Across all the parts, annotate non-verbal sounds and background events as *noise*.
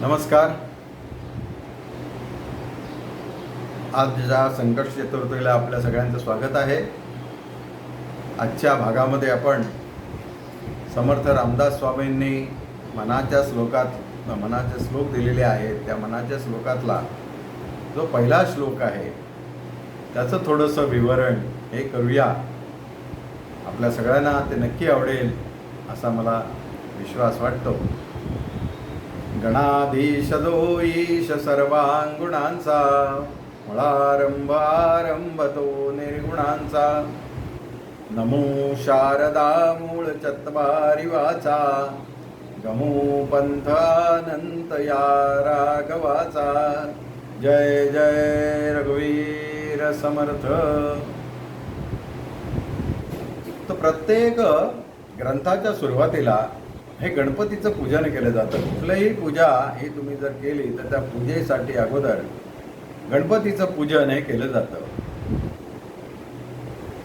नमस्कार. आजच्या संकट चतुर्थीला आपल्या सगळ्यांचं स्वागत आहे. आजच्या भागामध्ये आपण समर्थ रामदास स्वामींनी मनाच्या श्लोकात मनाचे श्लोक दिलेले आहेत. त्या मनाच्या श्लोकातला जो पहिला श्लोक आहे त्याचं थोडंसं विवरण हे करूया. आपल्या सगळ्यांना ते नक्की आवडेल असा मला विश्वास वाटतो. गणाधीश जो ईश सर्वांगुणांचा मुळारंभ आरंभ तो निर्गुणांचा नमो शारदा मूळ चत्वारी वाचा गमो पंथानंत या राघवाचा जय जय रघुवीर समर्थ। तर प्रत्येक ग्रंथाच्या सुरुवातीला हे गणपतीचं पूजन केलं जातं. कुठलंही पूजा ही तुम्ही जर केली तर त्या पूजेसाठी अगोदर गणपतीचं पूजन हे केलं जातं.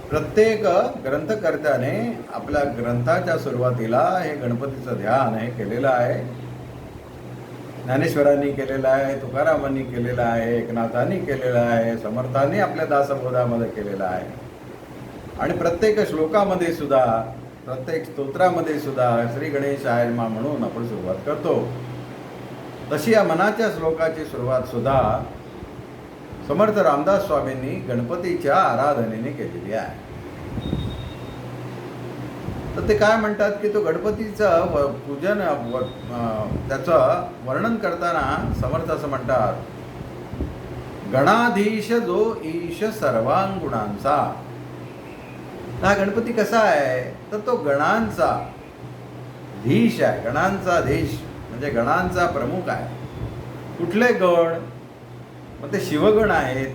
प्रत्येक ग्रंथकर्त्याने आपल्या ग्रंथाच्या सुरुवातीला हे गणपतीचं ध्यान हे केलेलं आहे. ज्ञानेश्वरांनी केलेलं आहे तुकारामांनी केलेलं आहे एकनाथांनी केलेलं आहे समर्थांनी आपल्या दासबोधामध्ये केलेलं आहे. आणि प्रत्येक श्लोकामध्ये सुद्धा प्रत्येक स्तोत्रामध्ये सुद्धा श्री गणेश मा म्हणून आपण सुरुवात करतो. तशी या मनाच्या श्लोकाची सुरुवात सुद्धा समर्थ रामदास स्वामींनी गणपतीच्या आराधनेने केलेली आहे. तर ते काय म्हणतात की तो गणपतीचं व- पूजन व- अं, त्याचं वर्णन करताना समर्थ असं म्हणतात गणाधीश जो ईश सर्वांगुणांचा हा गणपती कसा आहे? तर तो गणांचा धीश आहे. गणांचा धीश म्हणजे गणांचा प्रमुख आहे. कुठले गण? मग ते शिवगण आहेत.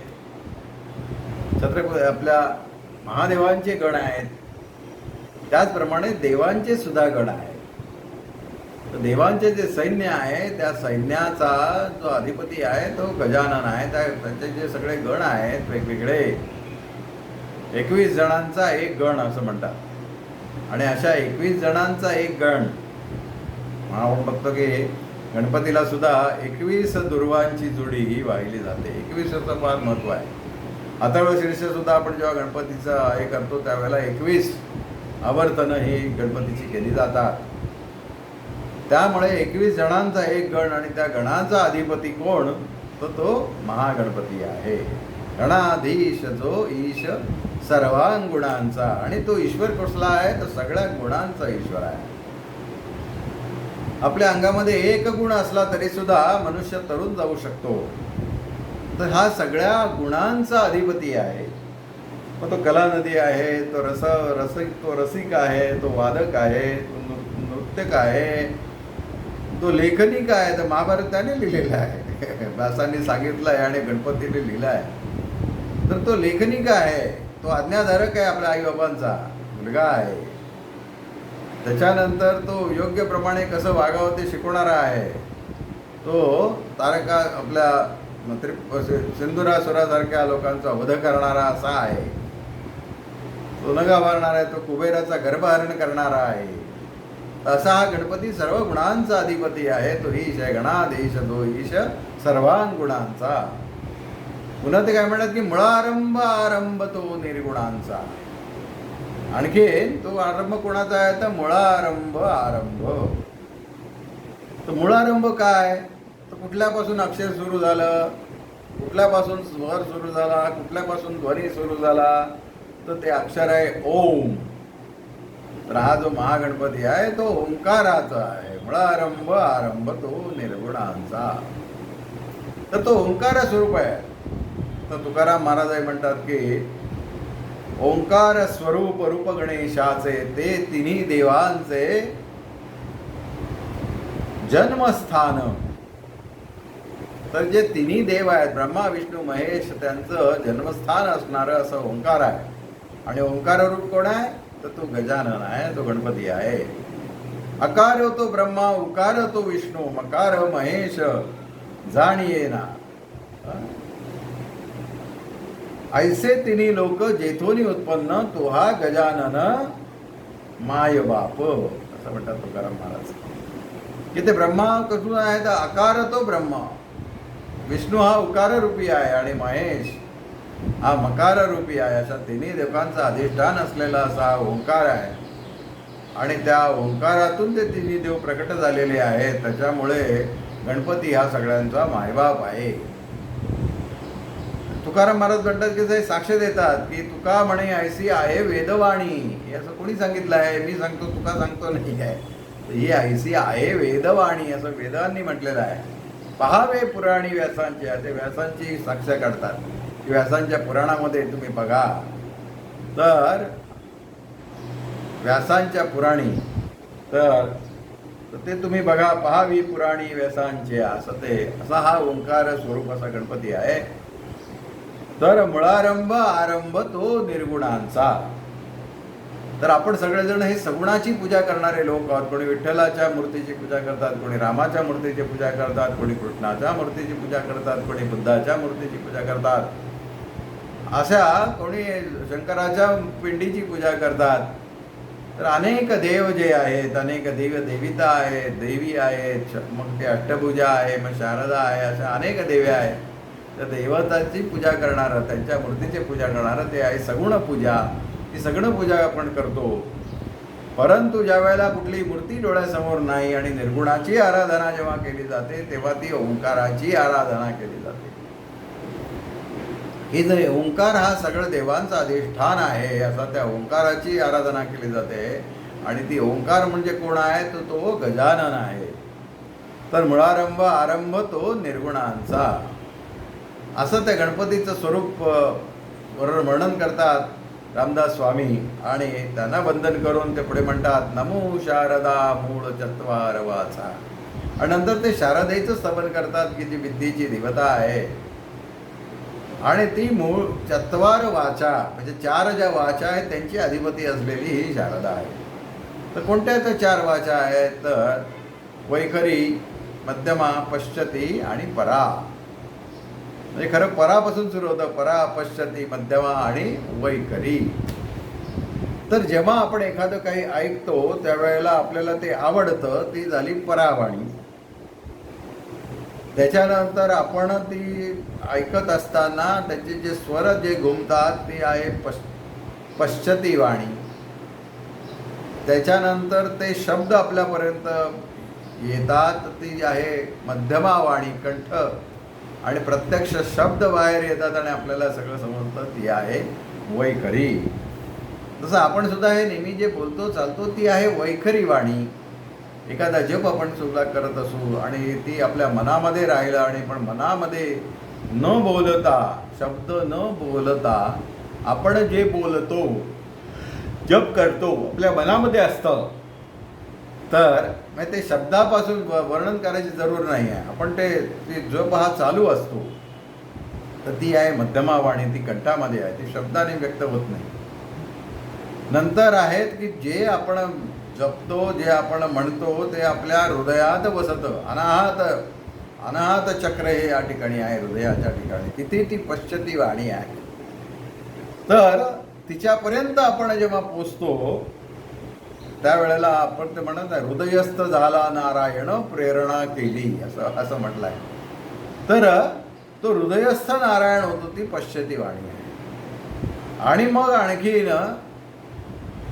छत्रपती आपल्या महादेवांचे गण आहेत. त्याचप्रमाणे देवांचे सुद्धा गण आहेत. तर देवांचे जे सैन्य आहे त्या सैन्याचा जो अधिपती आहे तो गजानन आहे. त्या त्याचे जे सगळे गण आहेत वेगवेगळे. एकवीस जणांचा एक गण असं म्हणतात. आणि अशा एकवीस जणांचा एक गण आपण बघतो की गणपतीला सुद्धा एकवीस दुर्वांची जोडी ही वाहिली जाते. एकवीसचं फार महत्त्व आहे. अथर्व शीर्ष सुद्धा आपण जेव्हा गणपतीचा हे करतो त्यावेळेला एकवीस आवर्तनं ही गणपतीची केली जातात. त्यामुळे एकवीस जणांचा एक गण आणि त्या गणाचा अधिपती कोण? तर तो महागणपती आहे. गणाधीश जो ईश सर्वांगुणांचा. आणि तो ईश्वर कसला आहे? तर सगळ्या गुणांचा ईश्वर आहे. आपल्या अंगामध्ये एक गुण असला तरी सुद्धा मनुष्य तरुण जाऊ शकतो. तर हा सगळ्या गुणांचा अधिपती आहे. मग तो कला नदी आहे तो रस रसिक तो रसिक आहे तो वादक आहे तो नृत्यक आहे तो लेखनिक आहे. तर महाभारत त्याने लिहिलेला आहे. *laughs* व्यासाने सांगितलं आहे आणि गणपतीने लिहिलं आहे तर तो लेखनिक आहे. तो आज्ञाधारक आहे आपल्या आईबाबांचा मुलगा आहे. त्याच्यानंतर तो योग्य प्रमाणे कसं वागावं ते शिकवणारा आहे. तो तारका आपल्या सिंधुरासुरासारख्या लोकांचा वध करणारा असा आहे. तो नगा भरणारा आहे तो कुबेराचा गर्भहरण करणारा आहे. असा हा गणपती सर्व गुणांचा अधिपती आहे तो ईश आहे गणाधीश तो ईश सर्वान गुणांचा पुन्हा ते काय म्हणतात की मुळारंभ आरंभ तो निर्गुणांचा आणखीन तो आरंभ कोणाचा आहे तर मुळारंभ आरंभ. तर मुळारंभ काय? तर कुठल्यापासून अक्षर सुरू झालं? कुठल्यापासून स्वर सुरू झाला? कुठल्यापासून ध्वनी सुरू झाला? तर ते अक्षर आहे ओम. तर हा जो महागणपती आहे तो ओंकाराचा आहे. मुळारंभ आरंभ तो निर्गुणांचा. तर तो ओंकार स्वरूप आहे. तर तुकाराम महाराज म्हणतात की ओंकार स्वरूप रूप गणेशाचे ते तिन्ही देवांचे जन्मस्थान. तर जे तिन्ही देव आहेत ब्रह्मा विष्णू महेश त्यांचं जन्मस्थान असणारं असं ओंकार आहे. आणि ओंकार रूप कोण आहे? तर तो गजानन आहे तो गणपती आहे. अकार तो ब्रह्मा उकार तो विष्णू मकार महेश जाणीये ना ऐसे तिन्ही लोक जेथोनी उत्पन्न तो हा गजानन माय बाप असं म्हणतात तुकाराम महाराज. की ते ब्रह्मा कसून आहे तर आकार तो ब्रह्मा. विष्णू हा उकार रूपी आहे आणि महेश हा मकार रूपी आहे. अशा तिन्ही देवकांचा अधिष्ठान असलेला असा ओंकार आहे. आणि त्या ओंकारातून ते तिन्ही देव प्रकट झालेले आहेत. त्याच्यामुळे गणपती हा सगळ्यांचा मायबाप आहे. तुकाराम महाराज म्हणतात की जे साक्ष देतात की तुका म्हणे ऐसी आहे वेदवाणी. हे असं कोणी सांगितलं आहे? मी सांगतो तुका सांगतो नाही आहे. ही ऐसी आहे वेदवाणी असं वेदांनी म्हटलेलं आहे. पहावे पुराणी व्यासांचे आहे ते व्यासांची साक्ष काढतात. की व्यासांच्या पुराणामध्ये तुम्ही बघा. तर व्यासांच्या पुराणी तर ते तुम्ही बघा पहावी पुराणी व्यासांचे असं ते असा हा ओंकार स्वरूप असा गणपती आहे. तर मुळारंभ आरंभ तो निर्गुणांचा. तर आपण सगळेजण हे सगुणाची पूजा करणारे लोक आहोत. कोणी विठ्ठलाच्या मूर्तीची पूजा करतात कोणी रामाच्या मूर्तीची पूजा करतात कोणी कृष्णाच्या मूर्तीची पूजा करतात कोणी बुद्धाच्या मूर्तीची पूजा करतात. अशा कोणी शंकराच्या पिंडीची पूजा करतात. तर अनेक देव जे आहेत अनेक देव देविता आहेत देवी आहेत श- मग ते अष्टभुजा आहे मग शारदा आहे अशा अनेक देव्या आहेत. त्या देवताची पूजा करणारं त्यांच्या मूर्तीची पूजा करणारं ते आहे सगुण पूजा. ती सगुण पूजा आपण करतो. परंतु ज्या वेळेला कुठली मूर्ती डोळ्यासमोर नाही आणि निर्गुणाची आराधना जेव्हा केली जाते तेव्हा ती ओंकाराची आराधना केली जाते. ही जे ओंकार हा सगळं देवांचा अधिष्ठान आहे असा त्या ओंकाराची आराधना केली जाते. आणि ती ओंकार म्हणजे कोण आहे? तर तो गजानन आहे. तर मुळारंभ आरंभ तो निर्गुणांचा. असं त्या गणपतीचं स्वरूप वर्णन करतात रामदास स्वामी आणि त्यांना वंदन करून ते पुढे म्हणतात नमो शारदा मूळ चत्वार वाचा. आणि नंतर ते शारदेचं स्तवन करतात की जी विद्येची देवता आहे. आणि ती मूळ चत्वार वाचा म्हणजे चार ज्या वाचा आहेत त्यांची अधिपती असलेली ही शारदा आहे. तर कोणत्या त्या चार वाचा आहेत? तर वैखरी मध्यमा पश्चती आणि परा. म्हणजे खरं परापासून सुरू होतं. परा पश्चती मध्यमा आणि वैखरी तर जेव्हा आपण एखादं काही ऐकतो त्यावेळेला आपल्याला ते आवडतं. ती झाली परावाणी. त्याच्यानंतर आपण ती ऐकत असताना त्याचे जे स्वर जे घुमतात ती आहे पश पश्चती वाणी. त्याच्यानंतर ते शब्द आपल्यापर्यंत येतात. ती आहे मध्यमा वाणी कंठ. आणि प्रत्यक्ष शब्द बाहेर येतात आणि आपल्याला सगळं समजतं ती आहे वैखरी. जसं आपण सुद्धा हे नेहमी जे बोलतो चालतो ती आहे वैखरी वाणी. एखादा जप आपण सुद्धा करत असू आणि ती आपल्या मनामध्ये राहिलं आणि पण मनामध्ये न बोलता शब्द न बोलता आपण जे बोलतो जप करतो आपल्या मनामध्ये असतं. तर मग ते शब्दापासून वर्णन करायची जरूर नाही आहे. आपण ते ती जप हा चालू असतो. तर ती आहे मध्यमा वाणी ती कंठामध्ये आहे ती शब्दाने व्यक्त होत नाही. नंतर आहेत की जे आपण जपतो जे आपण म्हणतो ते आपल्या हृदयात बसतं अनाहत अनाहत चक्र हे या ठिकाणी आहे हृदयाच्या ठिकाणी. तिथे ती पश्चती वाणी आहे. तर तिच्यापर्यंत आपण जेव्हा पोचतो त्यावेळेला आपण ते म्हणत आहे हृदयस्थ झाला नारायण प्रेरणा केली असं असं म्हटलं आहे तर तो हृदयस्थ नारायण होतो ती पश्चती वाणी आहे. आणि मग आणखीन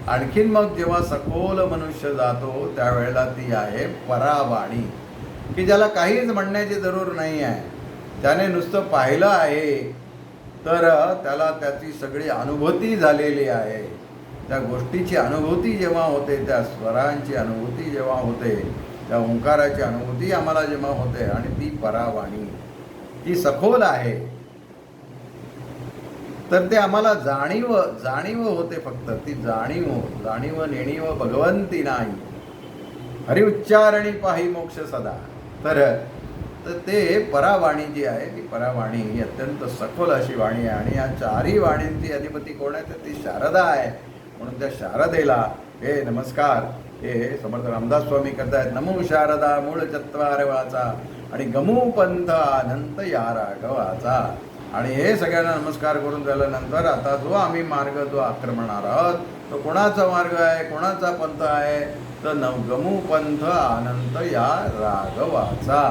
आणखीन मग जेव्हा सखोल मनुष्य जातो त्यावेळेला ती आहे परावाणी. की ज्याला काहीच म्हणण्याची जरूर नाही आहे. त्याने नुसतं पाहिलं आहे तर त्याला त्याची सगळी अनुभूती झालेली आहे. त्या गोष्टीची अनुभूती जेव्हा होते त्या स्वरांची अनुभूती जेव्हा होते त्या ओंकाराची अनुभूती आम्हाला जेव्हा होते आणि ती परावाणी ती सखोल आहे तर ते आम्हाला जाणीव जाणीव होते फक्त. ती जाणीव जाणीव नेणीव भगवंती नाही. हरिउच्चारणी पाही मोक्ष सदा. तर तर ते परावाणी जी आहे ती परावाणी ही अत्यंत सखोल अशी वाणी आहे आणि या चारही वाणींची अधिपती कोण आहे तर ती शारदा आहे. म्हणून त्या शारदेला हे नमस्कार हे समर्थ रामदास स्वामी करतायत. नमो शारदा मूळ चत्वार वाचा आणि गमू पंथ अनंत या राघवाचा. आणि हे सगळ्यांना नमस्कार करून झाल्यानंतर आता जो आम्ही मार्ग जो आक्रमणार आहोत तो कोणाचा मार्ग आहे कोणाचा पंथ आहे? तर नवगमू पंथ अनंत या राघवाचा.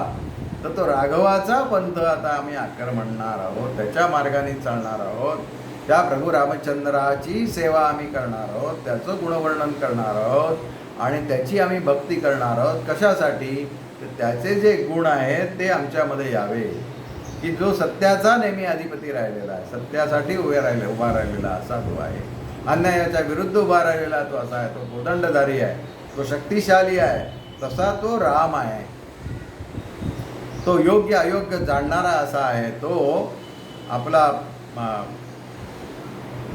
तर तो राघवाचा पंथ आता आम्ही आक्रमणार आहोत त्याच्या मार्गाने चालणार आहोत. त्या प्रभू रामचंद्राची सेवा आम्ही करणार आहोत त्याचं गुणवर्णन करणार आहोत आणि त्याची आम्ही भक्ती करणार आहोत कशासाठी? तर त्याचे जे गुण आहेत ते आमच्यामध्ये यावे. की जो सत्याचा नेहमी अधिपती राहिलेला आहे सत्यासाठी उभे राहिले उभा राहिलेला असा तो आहे. अन्यायाच्या विरुद्ध उभा राहिलेला तो असा आहे तो गोदंडधारी आहे तो शक्तिशाली आहे तसा तो राम आहे. तो योग्य अयोग्य जाणणारा असा आहे तो आपला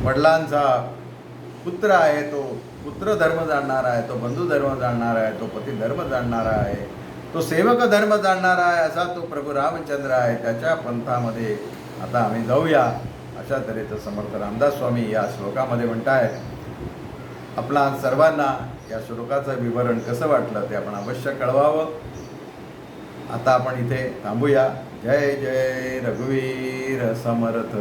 वडिलांचा पुत्र आहे तो पुत्र धर्म जाणणारा आहे तो बंधू धर्म जाणणारा आहे तो पती धर्म जाणणारा आहे तो सेवक धर्म जाणणारा आहे असा तो प्रभू रामचंद्र आहे. त्याच्या पंथामध्ये आता आम्ही जाऊया. अशा तऱ्हेचं समर्थ रामदास स्वामी या श्लोकामध्ये म्हणत आहे आपला सर्वांना या श्लोकाचं विवरण कसं वाटलं ते आपण अवश्य कळवावं. आता आपण इथे थांबूया. जय जय रघुवीर समर्थ.